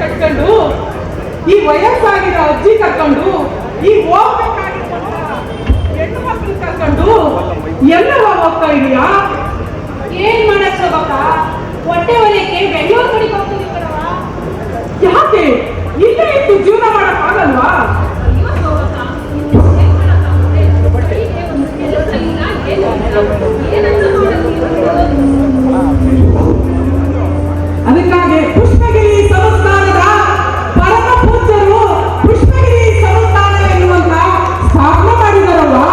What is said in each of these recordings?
ಕಟ್ಕೊಂಡು ಈ ವಯಸ್ಸಾಗಿರೋ ಅಜ್ಜಿ ಕರ್ಕೊಂಡು ಈ ಹೋಗ್ಬೇಕಾಗಿರುವಂತ ಹೆಣ್ಣು ಮಕ್ಕಳು ಕರ್ಕೊಂಡು ಎಲ್ಲ ಹೋಗ್ತಾ ಇದೀಯಾ? ಏನ್ ಮಾಡಕ್ ಹೋಗಕ್ಕ ಹೊಟ್ಟೆ ಹೊಲಿಯಕ್ಕೆ ಬೆಂಗಳೂರು ಕಡೆಗೆ ಹೋಗ್ತೀನಿ ಕಣವ್ವ. ಯಾಕೆ? ಇಲ್ಲೇ ಇತ್ತು ಜೀವನ ಮಾಡಕ್ ಆಗಲ್ವಾ? ಏನಂತ ಹೋಗಕ್ಕ, ಅದಕ್ಕಾಗಿ ಪುಷ್ಪಗಿರಿ ಸಂಸ್ಥಾನದ ಪರಮ ಪೂಜ್ಯರು ಪುಷ್ಪಗಿರಿ ಸಂಸ್ಥಾನ ಎನ್ನುವಂತ ಸ್ಥಾಪನೆ ಮಾಡಿದಾರಲ್ವಾ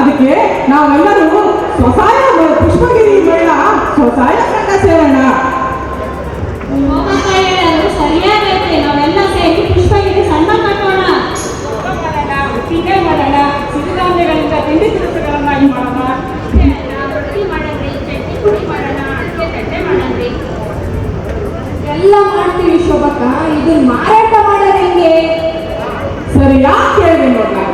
ಅದಕ್ಕೆ ನಾವೆಲ್ಲರೂ ಸ್ವಸಹಾಯ ಪುಷ್ಪಗಿರಿ ಬೇಡ ಸ್ವಸಹಾಯ ಸಂಘ ಸೇರೋಣ. ಸರಿಯಾಗೈತೆ ನಾವೆಲ್ಲ ಸೇರಿ ಪುಷ್ಪಗಿರಿ ಸಣ್ಣ ಕಟ್ಟೋಣ ಮಾಡೋಣ. ಸಿರಿಧಾನ್ಯಗಳಿಂದ ತಿಂಡಿ ತಿನಿಸುಗಳನ್ನಾಗಿ ಮಾಡೋಣ. ರೊಟ್ಟಿ ಮಾಡಣ್ರಿ ಚಟ್ನಿ ಪುಡಿ ಮಾಡೋಣ ಅಡಿಕೆ ತಟ್ಟೆ ಮಾಡಣ್ರಿ ಎಲ್ಲ ಮಾಡ್ತೀವಿ ಶೋಭಕ್ಕ. ಇದು ಮಾರಾಟ ಮಾಡೋದು ಹೆಂಗೆ? ಸರಿಯಾಗಿ ಕೇಳಿದೆ ನೋಡ್ತಾ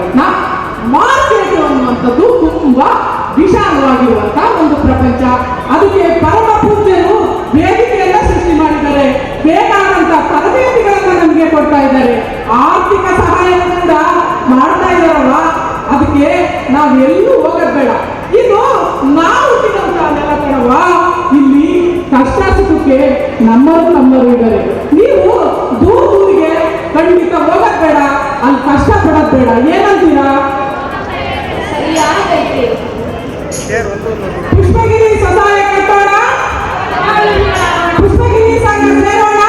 ಅನ್ನುವಂಥದ್ದು ತುಂಬಾ ವಿಶಾಲವಾಗಿರುವಂತ ಒಂದು ಪ್ರಪಂಚ. ಅದಕ್ಕೆ ಪರಮ ಪೂಜ್ಯರು ವೇದಿಕೆಯನ್ನ ಸೃಷ್ಟಿ ಮಾಡಿದ್ದಾರೆ. ಬೇಕಾದಂತ ತರಬೇತಿಗಳನ್ನ ನಮಗೆ ಕೊಡ್ತಾ ಇದ್ದಾರೆ. ಆರ್ಥಿಕ ಸಹಾಯದಿಂದ ಮಾಡ್ತಾ ಇದ್ದಾರಲ್ಲ ಅದಕ್ಕೆ ನಾವೆಲ್ಲೂ ಎಲ್ಲೂ ಹೋಗೋದ್ ಬೇಡ. ಇದು ನಾವು ತಿನ್ನಂತ ನೆಲ ಕಣವಾ ಇಲ್ಲಿ ಕಷ್ಟ ಸುಖಕ್ಕೆ ನಮ್ಮರು ನಮ್ಮರು ಇದ್ದಾರೆ. ನೀವು ದೂರ ದೂರಿಗೆ ಖಂಡಿತ ಹೋಗೋದ್ ಬೇಡ. ಅಲ್ಲಿ ಕಷ್ಟ ಪಡೋದ್ ಬೇಡ. ಏನಂತೀರಾ? ಪುಷ್ಪಗಿರಿ ಸಹಾಯ ಕಟ್ಟೋಣ ಪುಷ್ಪಗಿರಿ ಸಂಘ ಸೇರೋಣ?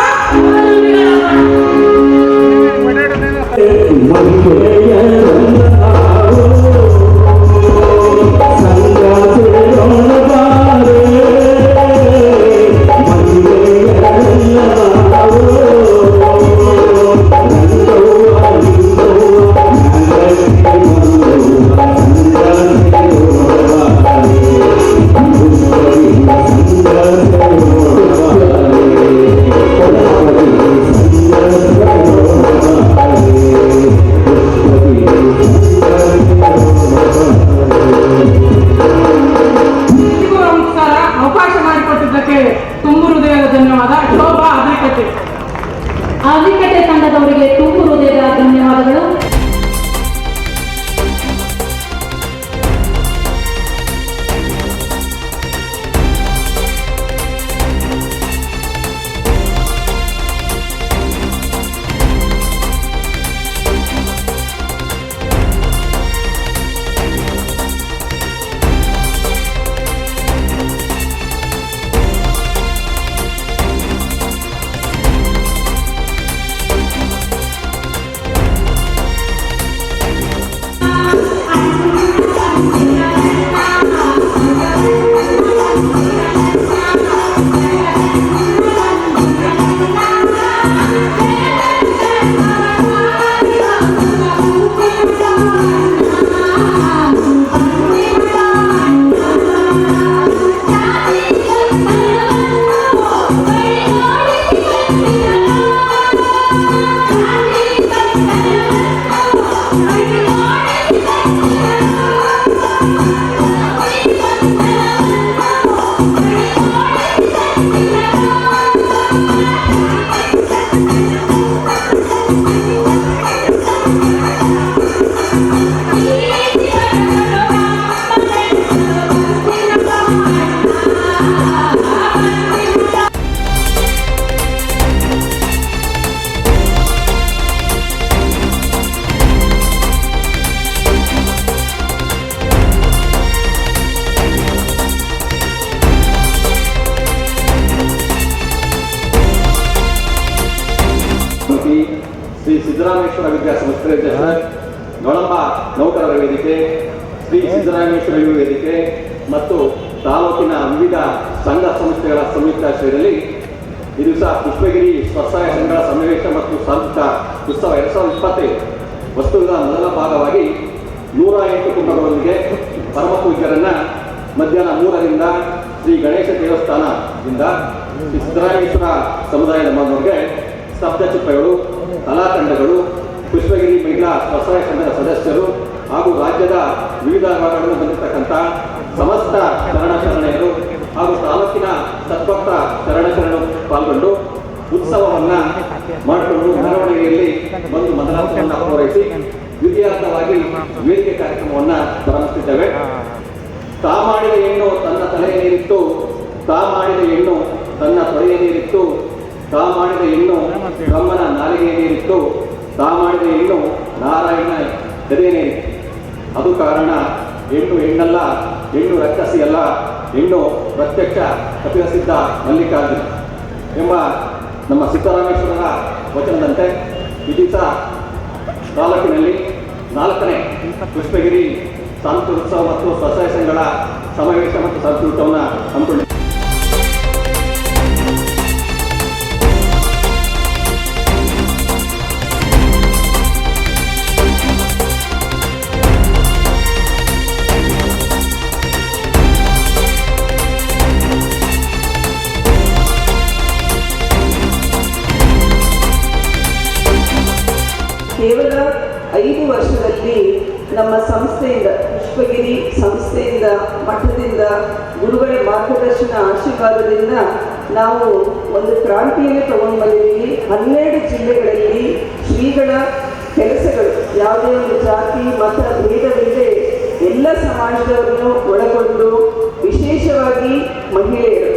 ನೊಳಂಬ ನೌಕರರ ವೇದಿಕೆ, ಶ್ರೀ ಸಿದ್ದರಾಮೇಶ್ವರ ವೇದಿಕೆ ಮತ್ತು ತಾಲೂಕಿನ ವಿವಿಧ ಸಂಘ ಸಂಸ್ಥೆಗಳ ಸಂಯುಕ್ತಾಶ್ರಯದಲ್ಲಿ ಈ ದಿವಸ ಪುಷ್ಪಗಿರಿ ಸ್ವಸಹಾಯ ಸಂಘಗಳ ಸಮಾವೇಶ ಮತ್ತು ಸಾಂಸ್ಕೃತಿಕ ಉತ್ಸವ. ಎರಡು ಸಾವಿರದ ಇಪ್ಪತ್ತೈದು ವಸ್ತುಗಳ ಮೊದಲ ಭಾಗವಾಗಿ ನೂರ ಎಂಟು ಕುಟುಂಬಗಳೊಂದಿಗೆ ಪರಮ ಪೂಜ್ಯರನ್ನ ಮಧ್ಯಾಹ್ನ ಮೂರರಿಂದ ಶ್ರೀ ಗಣೇಶ ದೇವಸ್ಥಾನದಿಂದ ಶ್ರೀ ಸಿದ್ದರಾಮೇಶ್ವರ ಸಮುದಾಯದ ಬಾಂಧವರಿಗೆ ಸ್ತಬ್ಧ ಚಿತ್ರಗಳು ಕಲಾತಂಡಗಳು ಪುಷ್ಪಗಿರಿ ಮಹಿಳಾ ಸ್ವಸಹಾಯ ಸಂಘದ ಸದಸ್ಯರು ಹಾಗೂ ರಾಜ್ಯದ ವಿವಿಧ ಭಾಗಗಳಿಂದ ಬಂದಿರತಕ್ಕಂಥ ಸಮಸ್ತ ಶರಣ ಶರಣೆಯರು ಹಾಗೂ ತಾಲೂಕಿನ ಸದ್ಭಕ್ತ ಶರಣ ಶರಣರು ಪಾಲ್ಗೊಂಡು ಉತ್ಸವವನ್ನ ಮಾಡಿಕೊಂಡು ಮೆರವಣಿಗೆಯಲ್ಲಿ ಬಂದು ಮತದಾನವನ್ನು ಪೂರೈಸಿ ದ್ವಿತೀಯಾರ್ಥವಾಗಿ ವೇದಿಕೆ ಕಾರ್ಯಕ್ರಮವನ್ನು ಪ್ರಾರಂಭಿಸಿದ್ದೇವೆ ತಾ ಮಾಡಿದ ಹೆಣ್ಣು ತನ್ನ ತಲೆಯ ನೀರಿತ್ತು ತಾ ಮಾಡಿದ ಹೆಣ್ಣು ತನ್ನ ತೊಡೆಯ ನೀರಿತ್ತು ತಾ ಮಾಡಿದ ಹೆಣ್ಣು ಬ್ರಹ್ಮನ ನಾಲಿಗೆಯ ನೀರಿತ್ತು ಮಾಡಿದ ಹೆಣ್ಣು ನಾರಾಯಣ ಕರೇನೆ ಅದು ಕಾರಣ. ಹೆಣ್ಣು ಹೆಣ್ಣಲ್ಲ, ಹೆಣ್ಣು ರಕ್ಕಸಿ ಅಲ್ಲ ಹೆಣ್ಣು ಪ್ರತ್ಯಕ್ಷ ಕಪಿಲಸಿದ್ಧ ಮಲ್ಲಿಕಾರ್ಜುನ ಎಂಬ ನಮ್ಮ ಸಿದ್ದರಾಮೇಶ್ವರರ ವಚನದಂತೆ ಈ ದಿವಸ ತಾಲೂಕಿನಲ್ಲಿ ನಾಲ್ಕನೇ ಪುಷ್ಪಗಿರಿ ಸಾಂಸ್ಕೃತಿಕ ಮತ್ತು ಸ್ವಸಹಾಯ ಸಂಘಗಳ ಸಮಾವೇಶ ಮತ್ತು ಸಾಂಸ್ಕೃತಿಕವನ್ನು ಹಮ್ಮಿಕೊಂಡಿದೆ ಸಂಸ್ಥೆಯಿಂದ ಮಠದಿಂದ ಗುರುಗಳ ಮಾರ್ಗದರ್ಶನ ಆಶೀರ್ವಾದದಿಂದ ನಾವು ಒಂದು ಕ್ರಾಂತಿಯನ್ನು ತಗೊಂಡು ಬಂದಿದ್ದೀವಿ. ಹನ್ನೆರಡು ಜಿಲ್ಲೆಗಳಲ್ಲಿ ಶ್ರೀಗಳ ಕೆಲಸಗಳು, ಯಾವುದೇ ಒಂದು ಜಾತಿ, ಮತ, ಭೇದವಿಲ್ಲದೆ ಎಲ್ಲ ಸಮಾಜದವರನ್ನು ಒಳಗೊಂಡು ವಿಶೇಷವಾಗಿ ಮಹಿಳೆಯರು.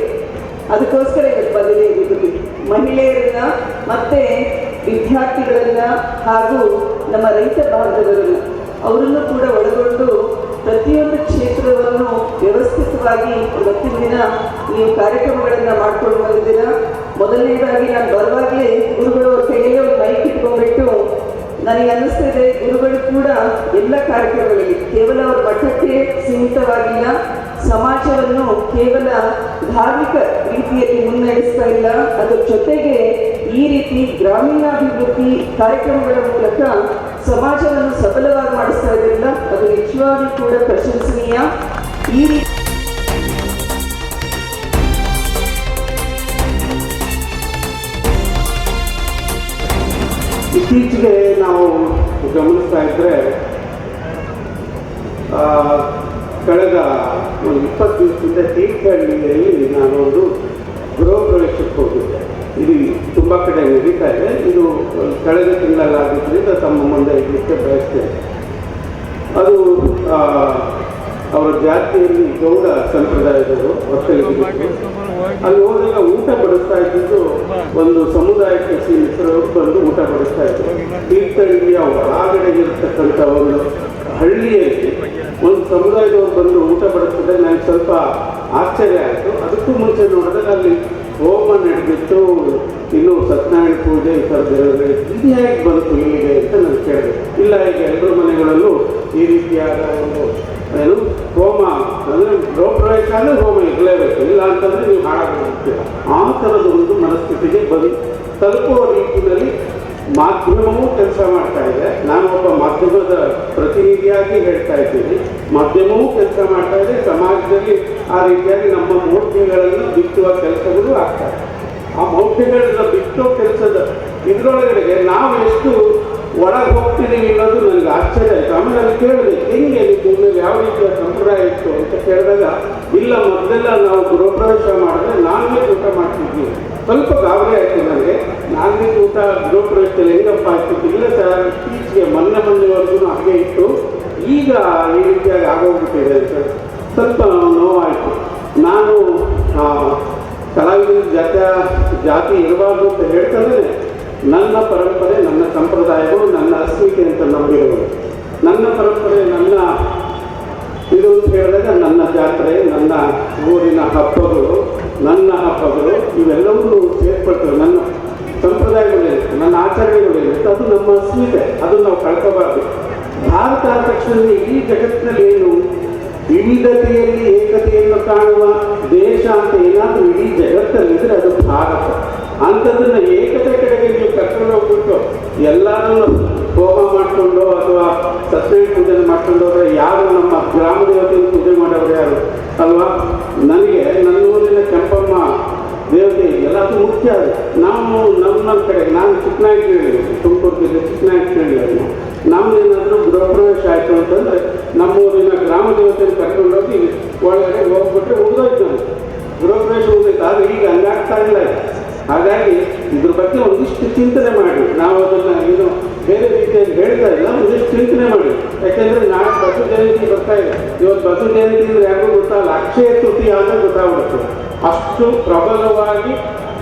ಅದಕ್ಕೋಸ್ಕರ ಬಂದಿದ್ದೀವಿ ಮಹಿಳೆಯರನ್ನ ಮತ್ತೆ ವಿದ್ಯಾರ್ಥಿಗಳನ್ನ ಹಾಗೂ ನಮ್ಮ ರೈತ ಬಾಂಧವರನ್ನು. ಅವರನ್ನು ಕೂಡ ಒಳಗೊಂಡು ಪ್ರತಿಯೊಂದು ಕ್ಷೇತ್ರವನ್ನು ವ್ಯವಸ್ಥಿತವಾಗಿ ಇವತ್ತಿನ ದಿನ ನೀವು ಕಾರ್ಯಕ್ರಮಗಳನ್ನು ಮಾಡ್ಕೊಂಡು ಬಂದಿದ್ದೀರಾ ಮೊದಲನೇದಾಗಿ ನಾನು ಬರುವಾಗಲೇ ಗುರುಗಳು ಕೈಯಲ್ಲಿ ಒಂದು ಮೈಕ್ ಇಟ್ಕೊಂಡ್ಬಿಟ್ಟು ನನಗೆ ಅನ್ನಿಸ್ತಿದೆ, ಗುರುಗಳು ಕೂಡ ಎಲ್ಲ ಕಾರ್ಯಕ್ರಮಗಳಲ್ಲಿ ಕೇವಲ ಅವ್ರ ಮಠಕ್ಕೆ ಸೀಮಿತವಾಗಿಲ್ಲ, ಸಮಾಜವನ್ನು ಕೇವಲ ಧಾರ್ಮಿಕ ರೀತಿಯಲ್ಲಿ ಮುನ್ನಡೆಸ್ತಾ ಇಲ್ಲ. ಅದರ ಜೊತೆಗೆ ಈ ರೀತಿ ಗ್ರಾಮೀಣಾಭಿವೃದ್ಧಿ ಕಾರ್ಯಕ್ರಮಗಳ ಮೂಲಕ ಸಮಾಜವನ್ನು ಸಬಲವಾಗಿ ಮಾಡಿಸ್ತಾ ಇದ್ರಿಂದ ಅದು ನಿಜವಾಗಿ ಕೂಡ ಪ್ರಶಂಸನೀಯ. ಈ ರೀತಿ ಇತ್ತೀಚೆಗೆ ನಾವು ಗಮನಿಸ್ತಾ ಇದ್ರೆ ಆ, ಕಳೆದ ಒಂದು ಇಪ್ಪತ್ತು ದಿವಸದಿಂದ ತೀರ್ಥಹಳ್ಳಿಯಲ್ಲಿ ನಾನು ಒಂದು ಗೃಹ ಪ್ರವೇಶಕ್ಕೆ ಹೋಗಿದ್ದೆ. ಇದು ತುಂಬ ಕಡೆ ನಡೀತಾ ಇದೆ. ಇದು ಕಳೆದ ತಿಂಗಳಲ್ಲಾಗಿದ್ದರಿಂದ ತಮ್ಮ ಮುಂದೆ ಇಡಲಿಕ್ಕೆ ಬಯಸ್ತೇನೆ. ಅದು ಅವರ ಜಾತಿಯಲ್ಲಿ ಗೌಡ ಸಂಪ್ರದಾಯದವರು ಒಕ್ಕಲಿಗರು ಅಲ್ಲಿ ಹೋದಾಗ ಊಟ ಬಡಿಸ್ತಾ ಇದ್ದಿದ್ದು ಒಂದು ಸಮುದಾಯಕ್ಕೆ ಸೀಮಿತರು ಬಂದು ಊಟ ಬಡಿಸ್ತಾ ಇದ್ರು. ತೀರ್ಥಹಳ್ಳಿಯ ಒಳಗಡೆ ಇರತಕ್ಕಂಥ ಒಂದು ಹಳ್ಳಿಯಲ್ಲಿ ಒಂದು ಸಮುದಾಯದವರು ಬಂದು ಊಟ ಬಡಿಸಿದ್ರೆ ನನಗೆ ಸ್ವಲ್ಪ ಆಶ್ಚರ್ಯ ಆಯಿತು. ಅದಕ್ಕೂ ಮುಂಚೆ ನೋಡಿದಾಗ ಅಲ್ಲಿ ಹೋಮ ನಡೆದಿತ್ತು ಇನ್ನು ಸತ್ಯನಾರಾಯಣ ಪೂಜೆ ಈ ಥರದ್ದು ಇದು ಹೇಗೆ ಬಂತು ಇಲ್ಲಿಗೆ ಅಂತ ನಾನು ಕೇಳಿದೆ. ಇಲ್ಲ, ಈಗ ಎಲ್ಲರ ಮನೆಗಳಲ್ಲೂ ಈ ರೀತಿಯಾದ ಒಂದು, ಏನು, ಹೋಮ, ಅಂದರೆ ಗೃಹಪ್ರವೇಶ ಹೋಮ ಇರಲೇಬೇಕು. ಇಲ್ಲ ಅಂತಂದರೆ ನೀವು ಹಾಳಾಗೋಗ್ತೀರ ಆ ಥರದ ಒಂದು ಮನಸ್ಥಿತಿಗೆ ಬಂದು ತಲುಪುವ ರೀತಿಯಲ್ಲಿ ಮಾಧ್ಯಮವೂ ಕೆಲಸ ಮಾಡ್ತಾ ಇದೆ. ನಾನು ಒಬ್ಬ ಮಾಧ್ಯಮದ ಪ್ರತಿನಿಧಿಯಾಗಿ ಹೇಳ್ತಾ ಇದ್ದೀನಿ. ಮಾಧ್ಯಮವೂ ಕೆಲಸ ಮಾಡ್ತಾ ಇದೆ. ಸಮಾಜದಲ್ಲಿ ಆ ರೀತಿಯಾಗಿ ನಮ್ಮ ಮೌಢ್ಯಗಳನ್ನು ಬಿತ್ತುವ ಕೆಲಸಗಳು ಆಗ್ತಾ ಇದೆ. ಆ ಮೌಢ್ಯಗಳನ್ನ ಬಿತ್ತೋ ಕೆಲಸದ ಇದರೊಳಗಡೆಗೆ ನಾವು ಎಷ್ಟು ಒಳಗೆ ಹೋಗ್ತಿದ್ದೀವಿ ಅನ್ನೋದು ನನಗೆ ಆಶ್ಚರ್ಯ ಆಯಿತು. ಆಮೇಲೆ ಅಲ್ಲಿ ಕೇಳಿದೆ, ಹೆಂಗೆ ನಿಮ್ಮ ಯಾವ ರೀತಿಯ ಸಂಪ್ರದಾಯ ಇತ್ತು? ಅಂತ ಕೇಳಿದಾಗ, ಇಲ್ಲ, ಮೊದಲೆಲ್ಲ ನಾವು ಗೃಹಪ್ರವೇಶ ಮಾಡಿದ್ರೆ ನಾನೇ ಊಟ ಮಾಡ್ತಿದ್ವಿ. ಸ್ವಲ್ಪ ಗಾಬರಿ ಆಯಿತು ನನಗೆ. ನಾಲ್ಕನೇ ಊಟ ಗೃಹ ಪ್ರವೇಶದಲ್ಲಿ ಹೆಂಗಪ್ಪ ಆಗ್ತಿತ್ತು ಇಲ್ಲ ಸರ್ ಇತ್ತೀಚೆಗೆ ಮೊನ್ನೆ ಮೊನ್ನೆವರೆಗೂ ಹಾಗೆ ಇತ್ತು. ಈಗ ಈ ರೀತಿಯಾಗಿ ಆಗೋಗ್ಬಿಟ್ಟಿದೆ ಸರ್ ಸ್ವಲ್ಪ ನೋವಾಯಿತು. ನಾನು ಕಲಾವಿದ ಕಲಾವಿದರ ಜಾತಿ ಜಾತಿ ಇರಬಾರ್ದು ಅಂತ ಹೇಳ್ತಾನೆ ನನ್ನ ಪರಂಪರೆ, ನನ್ನ ಸಂಪ್ರದಾಯಗಳು, ನನ್ನ ಅಸ್ಮಿತೆ ಅಂತ ನಂಬಿರೋದು ನನ್ನ ಪರಂಪರೆ, ನನ್ನ ಇದು ಅಂತ ಹೇಳಿದಾಗ ನನ್ನ ಜಾತ್ರೆ, ನನ್ನ ಊರಿನ ಹಬ್ಬಗಳು ನನ್ನ ಹಬ್ಬಗಳು ಇವೆಲ್ಲವೂ ಸೇರ್ಪಡ್ತವೆ. ನನ್ನ ಸಂಪ್ರದಾಯಗಳೇನಿತ್ತು ನನ್ನ ಆಚರಣೆಗಳೇನಿತ್ತು ಅದು ನಮ್ಮ ಅಸ್ಮಿತೆ ಅದು ನಾವು ಕಳ್ಕೋಬಾರ್ದು. ಭಾರತ ಆದ ತಕ್ಷಣ ಇಡೀ ಜಗತ್ತಿನಲ್ಲಿ ಏನು? ವಿವಿಧತೆಯಲ್ಲಿ ಏಕತೆಯನ್ನು ಕಾಣುವ ದೇಶ ಅಂತ ಏನಾದರೂ ಇಡೀ ಜಗತ್ತಲ್ಲಿ ಇದ್ರೆ ಅದು ಭಾರತ. ಅಂಥದ್ದನ್ನ ಏಕತೆ ಕಡೆಗೆ ನೀವು ಕರ್ಕೊಂಡು ಹೋಗ್ಬಿಟ್ಟು ಎಲ್ಲರನ್ನು ಹೋಮ ಮಾಡಿಕೊಂಡು ಅಥವಾ ಸತ್ಯನಾರಾಯಣ ಪೂಜೆ ಮಾಡ್ಕೊಂಡು ಹೋದ್ರೆ ಯಾರು ನಮ್ಮ ಗ್ರಾಮ ದೇವತೆಯನ್ನು ಪೂಜೆ ಮಾಡೋರು ಯಾರು? ಅಲ್ವಾ? ನನಗೆ, ನನ್ನ ಚಿಕ್ಕನಾಯಕನಹಳ್ಳಿ ತುಮಕೂರು ಜಿಲ್ಲೆ ಚಿಕ್ಕನಾಯಕನಹಳ್ಳಿ ನಮ್ದೇನಾದರೂ ಗೃಹಪ್ರವೇಶ ಆಯಿತು ಅಂತಂದರೆ ನಮ್ಮೂರಿನ ಗ್ರಾಮ ದೇವತೆಯನ್ನು ಕರ್ಕೊಂಡೋಗಿ ಒಳಗಡೆ ಹೋಗ್ಬಿಟ್ಟು ಉಳಿದೋಯ್ತು ನಾವು ಗೃಹ ಪ್ರವೇಶ ಉಳಿದೈತೆ ಆದರೆ ಈಗ ಹಂಗಾಗ್ತಾ ಇಲ್ಲ. ಹಾಗಾಗಿ ಇದ್ರ ಬಗ್ಗೆ ಒಂದಿಷ್ಟು ಚಿಂತನೆ ಮಾಡಿ. ನಾವು ಅದನ್ನು ಬೇರೆ ರೀತಿಯಲ್ಲಿ ಹೇಳ್ತಾ ಇಲ್ಲ ಒಂದಿಷ್ಟು ಚಿಂತನೆ ಮಾಡಿ. ಯಾಕೆಂದರೆ ನಾಳೆ ಬಸವ ಜಯಂತಿ ಬರ್ತಾ ಇದೆ. ಇವತ್ತು ಬಸವ ಜಯಂತಿ ಯಾಕೋ ಯಾರಿಗೂ ಗೊತ್ತಾಗಲ್ಲ. ಅಕ್ಷಯ ತೃತೀಯ ಅಂದ್ರೆ ಗೊತ್ತಾಗ್ಬಿಡುತ್ತೆ. ಅಷ್ಟು ಪ್ರಬಲವಾಗಿ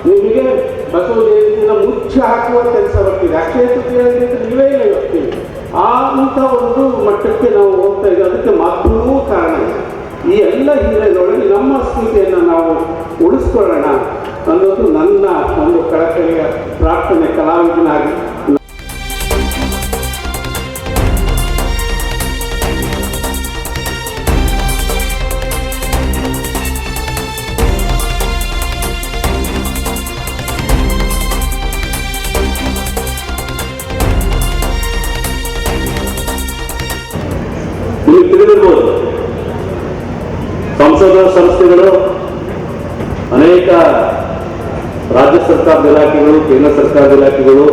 ನಿಮಗೆ ಬಸವ ಜಯಂತಿನ ಮುಚ್ಚಿ ಹಾಕುವ ಕೆಲಸ ಬರ್ತಿದೆ ಅಕ್ಷಯ ತೃತೀಯ ನೀವೇ ಇಲ್ಲ ಇವತ್ತಿಗೆ ಆ ಅಂತ ಒಂದು ಮಟ್ಟಕ್ಕೆ ನಾವು ಹೋಗ್ತಾ ಇದ್ದೀವಿ. ಅದಕ್ಕೆ ಮತ್ತೂ ಕಾರಣ ಈ ಎಲ್ಲ ಹಿನ್ನೆಲೆಯೊಳಗೆ ನಮ್ಮ ಸ್ಥಿತಿಯನ್ನು ನಾವು ಉಳಿಸ್ಕೊಳ್ಳೋಣ ಅನ್ನೋದು ನನ್ನ ಒಂದು ಕಳಕಳಿಯ ಪ್ರಾರ್ಥನೆ ಕಲಾವಿದನಾಗಿ ಸರ್ಕಾರದ ಇಲಾಖೆಗಳು, ಕೇಂದ್ರ ಸರ್ಕಾರದ ಇಲಾಖೆಗಳು,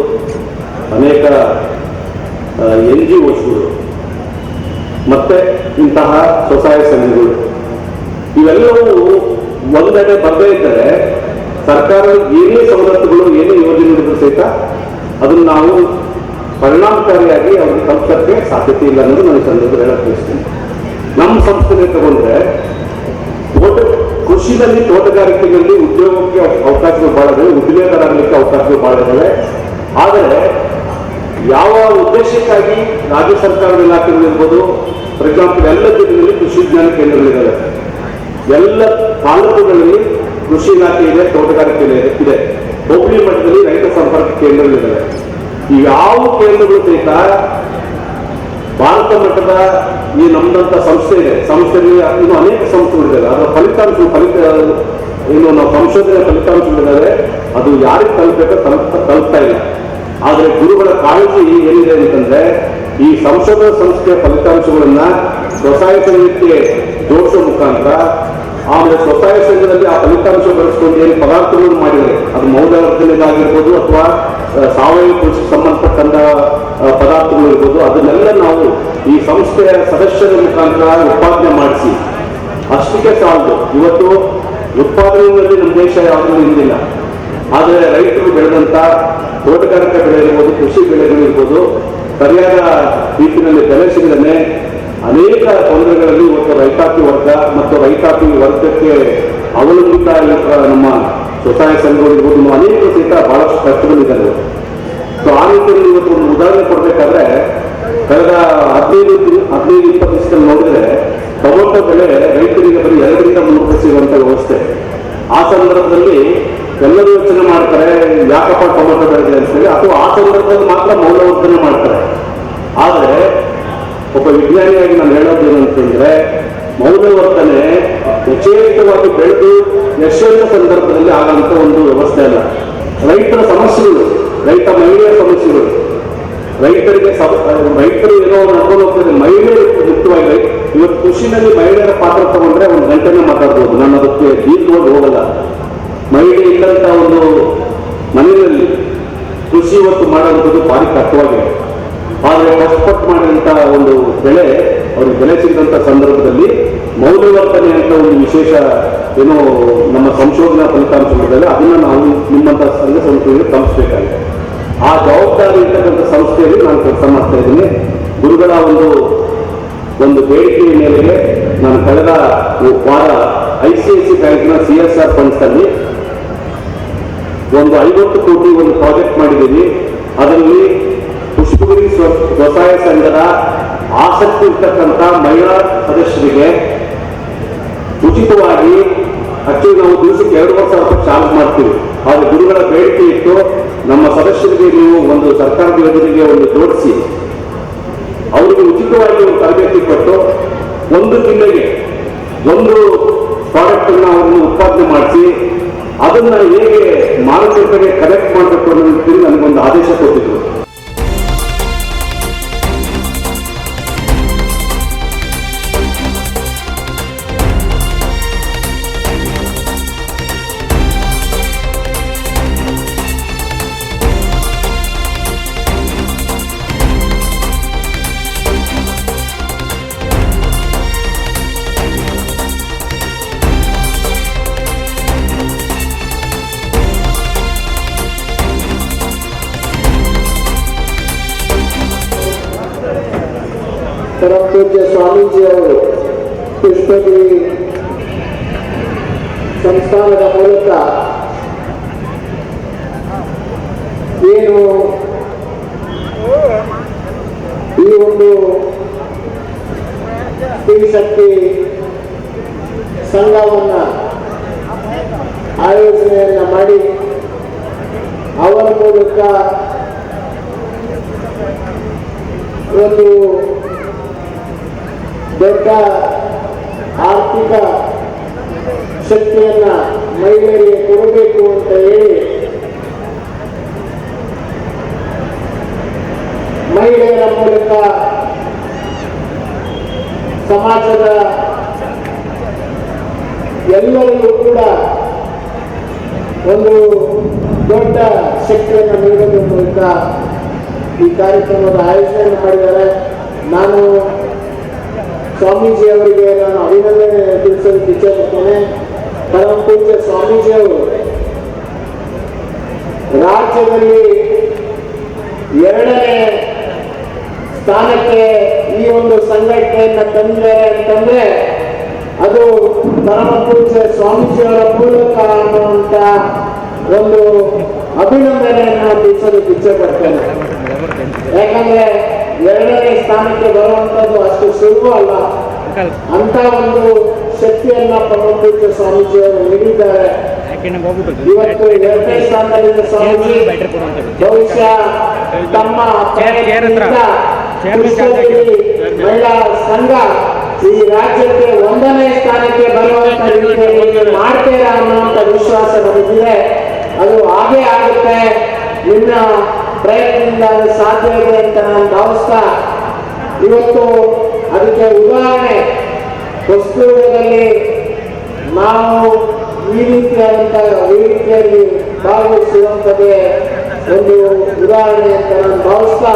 ಅನೇಕ ಎನ್ ಜಿ ಓಸ್ಗಳು ಮತ್ತೆ ಇಂತಹ ಸ್ವಸಹಾಯ ಸಂಘಗಳು, ಇವೆಲ್ಲವೂ ಒಂದೆಡೆ ಬರದೇ ಇದ್ದರೆ ಸರ್ಕಾರ ಏನೇ ಸವಲತ್ತುಗಳು, ಏನೇ ಯೋಜನೆಗಳಿದ್ರು ಸಹಿತ ಅದನ್ನು ನಾವು ಪರಿಣಾಮಕಾರಿಯಾಗಿ ಅವ್ರಿಗೆ ತಲುಪಕ್ಕೆ ಸಾಧ್ಯತೆ ಇಲ್ಲ ಅನ್ನೋದು ನಾನು ಸಂದರ್ಭದಲ್ಲಿ ಹೇಳಕ್ಕೆ ನಮ್ಮ ಸಂಸ್ಥೆಗೆ ತಗೊಂಡ್ರೆ ಕೃಷಿನಲ್ಲಿ ತೋಟಗಾರಿಕೆಯಲ್ಲಿ ಉದ್ಯೋಗಕ್ಕೆ ಅವಕಾಶಗಳು ಬಹಳ ಇದೆ ಉದ್ಯೋಗರಾಗಲಿಕ್ಕೆ ಅವಕಾಶಗಳು ಬಹಳ ಆದರೆ ಯಾವ ಉದ್ದೇಶಕ್ಕಾಗಿ ರಾಜ್ಯ ಸರ್ಕಾರದ ಇಲಾಖೆಗಳಿರ್ಬೋದು ಫಾರ್ ಎಕ್ಸಾಂಪಲ್ ಎಲ್ಲ ಜಿಲ್ಲೆಗಳಲ್ಲಿ ಕೃಷಿ ವಿಜ್ಞಾನ ಕೇಂದ್ರಗಳಿದ್ದಾವೆ ಎಲ್ಲ ತಾಲೂಕುಗಳಲ್ಲಿ ಕೃಷಿ ಇಲಾಖೆ ಇದೆ, ತೋಟಗಾರಿಕೆ ಇದೆ ಹೋಬಳಿ ಮಟ್ಟದಲ್ಲಿ ರೈತ ಸಂಪರ್ಕ ಕೇಂದ್ರಗಳಿದ್ದಾವೆ ಯಾವ ಕೇಂದ್ರಗಳು ಸಹಿತ ಭಾರತ ಮಟ್ಟದ ಈ ನಮ್ದಂತ ಸಂಸ್ಥೆ ಇದೆ. ಸಂಸ್ಥೆಯಲ್ಲಿ ಇನ್ನು ಅನೇಕ ಸಂಸ್ಥೆಗಳಿದ್ದಾವೆ. ಅದರ ಫಲಿತಾಂಶ ಫಲಿತ ಏನು ನಾವು ಸಂಶೋಧನೆ ಫಲಿತಾಂಶಗಳಿದ್ದಾವೆ. ಅದು ಯಾರಿಗೆ ತಲುಪಬೇಕೋ ತಲುಪ ತಲುಪ್ತಾ ಇಲ್ಲ. ಆದರೆ ಗುರುಗಳ ಕಾಳಜಿ ಏನಿದೆ ಅಂತಂದ್ರೆ ಈ ಸಂಶೋಧನಾ ಸಂಸ್ಥೆಯ ಫಲಿತಾಂಶಗಳನ್ನ ಸ್ವಸಹಾಯ ಸಂಘಕ್ಕೆ ಜೋಡಿಸೋ ಮುಖಾಂತರ ಆಮೇಲೆ ಸ್ವಸಹಾಯ ಸಂಘದಲ್ಲಿ ಆ ಫಲಿತಾಂಶ ಬಳಸ್ಕೊಂಡು ಏನು ಪದಾರ್ಥಗಳನ್ನು ಮಾಡಿದರೆ ಅದು ಮೌಲ್ಯವರ್ಧನೆಗಾಗಿರ್ಬೋದು ಅಥವಾ ಸಾವಯವ ಕೃಷಿ ಸಂಬಂಧಪಟ್ಟಂತ ಆ, ಪದಾರ್ಥಗಳು ಇರ್ಬೋದು, ಅದನ್ನೆಲ್ಲ ನಾವು ಈ ಸಂಸ್ಥೆಯ ಸದಸ್ಯರ ಮುಖಾಂತರ ಉತ್ಪಾದನೆ ಮಾಡಿಸಿ. ಅಷ್ಟಕ್ಕೆ ಸಾಲದು. ಇವತ್ತು ಉತ್ಪಾದನೆಯಲ್ಲಿ ನಮ್ಮ ದೇಶ ಯಾವುದೂ ಇರಲಿಲ್ಲ ಆದರೆ ರೈತರು ಬೆಳೆದಂತ ತೋಟಗಾರಿಕೆ ಬೆಳೆ ಇರ್ಬೋದು, ಕೃಷಿ ಬೆಳೆಗಳು ಇರ್ಬೋದು, ಸರಿಯಾದ ರೀತಿಯಲ್ಲಿ ಬೆಲೆ ಸಿಗದೇ ಅನೇಕ ತೊಂದರೆಗಳಲ್ಲಿ ಇವತ್ತು ರೈತಾಪಿ ವರ್ಗ ಮತ್ತು ರೈತಾಪಿ ವರ್ಗಕ್ಕೆ ಅವಲಂಬಿತ ಇರುವ ನಮ್ಮ ಸ್ವಸಹಾಯ ಸಂಘಗಳು ಇರ್ಬೋದು ಅನೇಕ ಸಹಿತ ಬಹಳಷ್ಟು ಕಷ್ಟಗಳಿದ್ದಾರೆ ಸೊ ಆ ರೀತಿಯಲ್ಲಿ ಇವತ್ತು ಒಂದು ಉದಾಹರಣೆ ಕೊಡಬೇಕಾದ್ರೆ, ಕಳೆದ ಹದಿನೈದು ದಿನ- ಹದಿನೈದು, ಇಪ್ಪತ್ತು ದಿವಸದಲ್ಲಿ ನೋಡಿದ್ರೆ ಟೊಮೊಟೊ ಬೆಳೆ ರೈತರಿಗೆ ಬರೀ ಎರಡರಿಂದ ಮೂರು ಸಿಗುವಂತ ವ್ಯವಸ್ಥೆ. ಆ ಸಂದರ್ಭದಲ್ಲಿ ಎಲ್ಲರೂ ಯೋಚನೆ ಮಾಡ್ತಾರೆ, ಯಾಕಪ್ಪ ಟೊಮೊಟೊ ಬೆಳೆದಿದೆ ಅಂತ ಅಥವಾ ಆ ಸಂದರ್ಭದಲ್ಲಿ ಮಾತ್ರ ಮೌಲ್ಯವರ್ಧನೆ ಮಾಡ್ತಾರೆ. ಆದರೆ, ಒಬ್ಬ ವಿಜ್ಞಾನಿಯಾಗಿ ನಾನು ಹೇಳೋದೇನು ಅಂತಂದ್ರೆ ಮೌಲ್ಯವರ್ಧನೆ ಯಚೇತವಾಗಿ ಬೆಳೆದು ಯಶಸ್ಸಿನ ಸಂದರ್ಭದಲ್ಲಿ ಆಗುವಂತ ಒಂದು ವ್ಯವಸ್ಥೆ ಅಲ್ಲ. ರೈತರ ಸಮಸ್ಯೆಗಳು. ರೈತ ಮಹಿಳೆಯ ಸಮಸ್ಯೆಗಳು. ರೈತರಿಗೆ ರೈತರು ಏನೋ ನಡ್ಕೊಂಡು ಹೋಗ್ತದೆ ಮಹಿಳೆಯರು ಮುಖ್ಯವಾಗಿ ಇವತ್ತು ಕೃಷಿನಲ್ಲಿ ಮಹಿಳೆಯರ ಪಾತ್ರ ತಗೊಂಡ್ರೆ ಒಂದು ಗಂಟೆನೇ ಮಾತಾಡ್ಬೋದು. ನಾನು ಅದಕ್ಕೆ ದೀರ್ಘವಾಗಿ ಹೋಗಲ್ಲ. ಮಹಿಳೆ ಇಲ್ಲಂತ ಒಂದು ಮನೆಯಲ್ಲಿ ಕೃಷಿ ಇವತ್ತು ಮಾಡುವಂಥದ್ದು ಭಾರಿ ಕಷ್ಟವಾಗಿದೆ. ಆದರೆ ಕಷ್ಟಪಟ್ಟು ಮಾಡಿದಂಥ ಒಂದು ಬೆಳೆ, ಅವ್ರಿಗೆ ಬೆಲೆ ಸಿಗದಂಥ ಸಂದರ್ಭದಲ್ಲಿ ಮೌಲ್ಯವರ್ತನೆ ಅಂತ ಒಂದು ವಿಶೇಷ ಏನೋ ನಮ್ಮ ಸಂಶೋಧನಾ ಫಲಿತಾಂಶಗಳಿದೆ ಅದನ್ನು ನಾವು ನಿಮ್ಮಂಥ ಸಂಘ ಸಂಸ್ಥೆಗಳಿಗೆ ತಲುಪಿಸಬೇಕಾಗಿದೆ. ಆ ಜವಾಬ್ದಾರಿ ಇರ್ತಕ್ಕಂಥ ಸಂಸ್ಥೆಯಲ್ಲಿ ನಾನು ಕೆಲಸ ಮಾಡ್ತಾ ಇದ್ದೀನಿ. ಗುರುಗಳ ಒಂದು ಒಂದು ಬೇಡಿಕೆಯ ಮೇರೆಗೆ ನಾನು ಕಳೆದ ವಾರ ಐ ಸಿ ಐ ಸಿ ಬ್ಯಾಂಕ್ನ ಸಿ ಎಸ್ ಆರ್ ಫಂಡ್ಸಲ್ಲಿ ಒಂದು ಐವತ್ತು ಕೋಟಿ ಒಂದು ಪ್ರಾಜೆಕ್ಟ್ ಮಾಡಿದ್ದೀನಿ. ಅದರಲ್ಲಿ ಪುಷ್ಪಗಿರಿ ಸ್ವ, ಸ್ವಸಹಾಯ ಸಂಘದ ಆಸಕ್ತಿ ಇರ್ತಕ್ಕಂಥ ಮಹಿಳಾ ಸದಸ್ಯರಿಗೆ ಉಚಿತವಾಗಿ ಆಕ್ಚುಲಿ ನಾವು ದಿವಸಕ್ಕೆ ಎರಡು ರೂಪಾಯಿ ಚಾರ್ಜ್ ಮಾಡ್ತೀವಿ. ಆದರೆ ಗುರುಗಳ ಬೇಡಿಕೆ ಇಟ್ಟು ನಮ್ಮ ಸದಸ್ಯರಿಗೆ ನೀವು ಒಂದು ಸರ್ಕಾರದ ಯೋಜನೆಗೆ ಒಂದು ಜೋಡಿಸಿ, ಅವರಿಗೆ ಉಚಿತವಾಗಿ ಒಂದು ತರಬೇತಿ ಕೊಟ್ಟು ಒಂದು ಜಿಲ್ಲೆಗೆ ಒಂದು ಪ್ರಾಡಕ್ಟನ್ನು ಅವರನ್ನು ಉತ್ಪಾದನೆ ಮಾಡಿಸಿ, ಅದನ್ನ ಹೇಗೆ ಮಾರುಕಟ್ಟೆಗೆ ಕನೆಕ್ಟ್ ಮಾಡಬೇಕು ಅನ್ನೋದಕ್ಕೆ ನನಗೊಂದು ಆದೇಶ ಕೊಟ್ಟಿದ್ರು. ಪರಮ ಪೂಜ್ಯ ಸ್ವಾಮೀಜಿ ಅವರು ಪುಷ್ಪಗಿರಿ ಸಂಸ್ಥಾನದ ಮೂಲಕ ಏನು ಈ ಒಂದು ಸ್ತ್ರೀಶಕ್ತಿ ದೊಡ್ಡ ಶಕ್ತಿಯನ್ನು ನೀಡೋದ್ರ ಮೂಲಕ ಈ ಕಾರ್ಯಕ್ರಮದ ಆಯೋಜನೆ ಮಾಡಿದ್ದಾರೆ. ನಾನು ಸ್ವಾಮೀಜಿ ಅವರಿಗೆ ನಾನು ಅಭಿನಂದನೆ ತಿಳಿಸೋದಕ್ಕೆ ಇಚ್ಛೆಪಡ್ತೇನೆ ಪರಮ ಪೂಜ್ಯ ಸ್ವಾಮೀಜಿ ಅವರು ರಾಜ್ಯದಲ್ಲಿ ಎರಡನೇ ಸ್ಥಾನಕ್ಕೆ ಈ ಒಂದು ಸಂಘಟನೆಯನ್ನು ತಂದೆ ಅಂತಂದ್ರೆ ಅದು ಪರಮ ಪೂಜ್ಯ ಸ್ವಾಮೀಜಿಯವರ ಮೂಲಕ ಅನ್ನುವಂತ ಒಂದು ಅಭಿನಂದನೆಯನ್ನು ತಿಳಿಸೋದಕ್ಕೆ ಇಚ್ಛೆ ಪಡ್ತೇನೆ ಯಾಕಂದ್ರೆ ಎರಡನೇ ಸ್ಥಾನಕ್ಕೆ ಬರುವಂತದ್ದು ಅಷ್ಟು ಸುಲಭ ಅಲ್ಲ. ಅಂತ ಒಂದು ಶಕ್ತಿಯನ್ನ ಪರಮ ಪೂಜ್ಯ ಸ್ವಾಮೀಜಿಯವರು ನೀಡಿದ್ದಾರೆ. ಇವತ್ತು ಎರಡನೇ ಸ್ಥಾನದಲ್ಲಿದ್ದ ಸ್ವಾಮೀಜಿ ಬಹುಶಃ ತಮ್ಮ ಮಹಿಳಾ ಸಂಘ ಈ ರಾಜ್ಯಕ್ಕೆ ಒಂದನೇ ಸ್ಥಾನಕ್ಕೆ ಬರುವಂತ ಮಾಡ್ತೀರಾ ಅನ್ನುವಂತ ವಿಶ್ವಾಸ ನಮಗಿದೆ. ಅದು ಹಾಗೆ ಆಗುತ್ತೆ. ನಿನ್ನ ಪ್ರಯತ್ನದಿಂದ ಅದು ಸಾಧ್ಯ ಇದೆ ಅಂತ ನಾನು ಭಾವಿಸ್ತಾ ಇವತ್ತು ಅದಕ್ಕೆ ಉದಾಹರಣೆ. ಹೊಸದುರ್ಗದಲ್ಲಿ ನಾವು ಈ ರೀತಿಯಾದಂಥ ವೇದಿಕೆಯಲ್ಲಿ ಭಾಗವಹಿಸುವಂಥದ್ದೇ ಒಂದು ಉದಾಹರಣೆ ಅಂತ ನಾನು ಭಾವಿಸ್ತಾ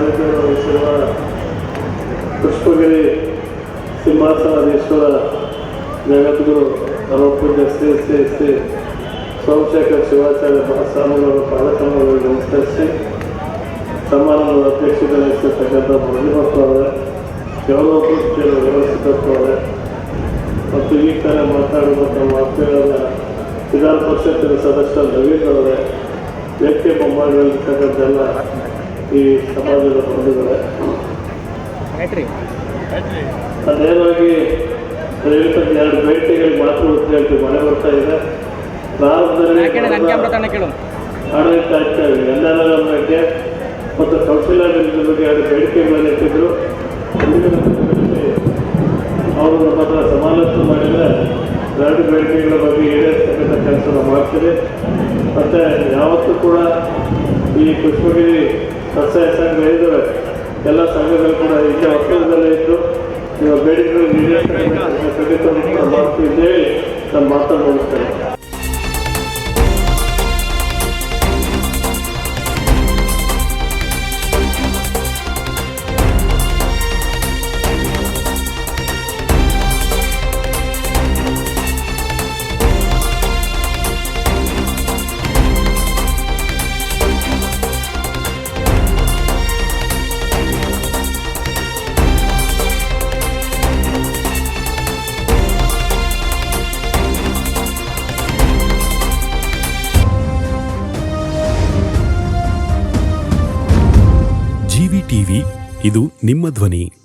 ಸಾನ್ನಿಧ್ಯವನ್ನು ವಹಿಸಿರುವ ಪುಷ್ಪಗಿರಿ ಸಿಂಹಾಸನಾಧೀಶ್ವರ ಜಗದ್ಗುರು ಪರಮಪೂಜ್ಯ ಶ್ರೀ ಶ್ರೀ ಶ್ರೀ ಸೋಮಶೇಖರ ಶಿವಾಚಾರ್ಯ ಮಹಾಸ್ವಾಮಿಗಳ ಪಾದಕಮಗಳನ್ನು ನಮಸ್ಕರಿಸಿ ಸಮಾರಂಭದ ಅಧ್ಯಕ್ಷತೆ ವಹಿಸಿರ್ತಕ್ಕಂಥ ಪ್ರತಿಭತ್ವದ ಗೌರವ ಪೂಜೆಯನ್ನು ವ್ಯವಸ್ಥಿತತ್ವದ ಮತ್ತು ಈ ಕಡೆ ಮಾತಾಡುವಂಥ ಮಾತುಗಳನ್ನ ವಿಧಾನ ಪರಿಷತ್ತಿನ ಸದಸ್ಯ ನವೀನವರೇ ವೇದಿಕೆ ಬೊಮ್ಮಾಳಿಗಳಿರ್ತಕ್ಕಂಥೆಲ್ಲ ಈ ಸಮಾಜದ ಬಂಧುಗಳೇ. ನೇರವಾಗಿ ದಯವಿಟ್ಟು ಎರಡು ಬೇಟೆಗಳಿಗೆ ಮಾತು ಹೇಳ್ತೀವಿ. ಮಳೆ ಬರ್ತಾ ಇದೆ. ಭಾರತದಲ್ಲಿ ಆಡಳಿತ ಆಗ್ತಾ ಇದೆ. ಎಲ್ಲರ ಬಗ್ಗೆ ಮತ್ತು ಕೌಶಲ್ಯ ಬಗ್ಗೆ ಎರಡು ಬೇಡಿಕೆಗಳನ್ನು ಇಟ್ಟಿದ್ರು. ಅವರು ನಮ್ಮ ಹತ್ರ ಸಮಾಲೋಚನೆ ಮಾಡಿದರೆ ಎರಡು ಬೇಡಿಕೆಗಳ ಬಗ್ಗೆ ಈಡೇರಿಸ್ತಕ್ಕಂಥ ಕೆಲಸ ಮಾಡ್ತೀವಿ ಮತ್ತು ಯಾವತ್ತೂ ಕೂಡ ಈ ಪುಷ್ಪಗಿರಿ ಸ್ವಸಹಾಯ ಸಂಘ ಇದ್ದಾವೆ ಎಲ್ಲ ಸಂಘಗಳು ಕೂಡ ಈಗ ಒಕ್ಕೂಟದಲ್ಲೇ ಇದ್ದು ಬೇಡಿಕೆಗಳು ಈಡೇರಿಸ್ತಕ್ಕಂಥ ಖಂಡಿತವಾಗಿ ಕೂಡ ಮಾಡ್ತೀವಿ ಅಂತ ಹೇಳಿ ನಾನು ಮಾತನ್ನು ಮುಗಿಸ್ತೇನೆ.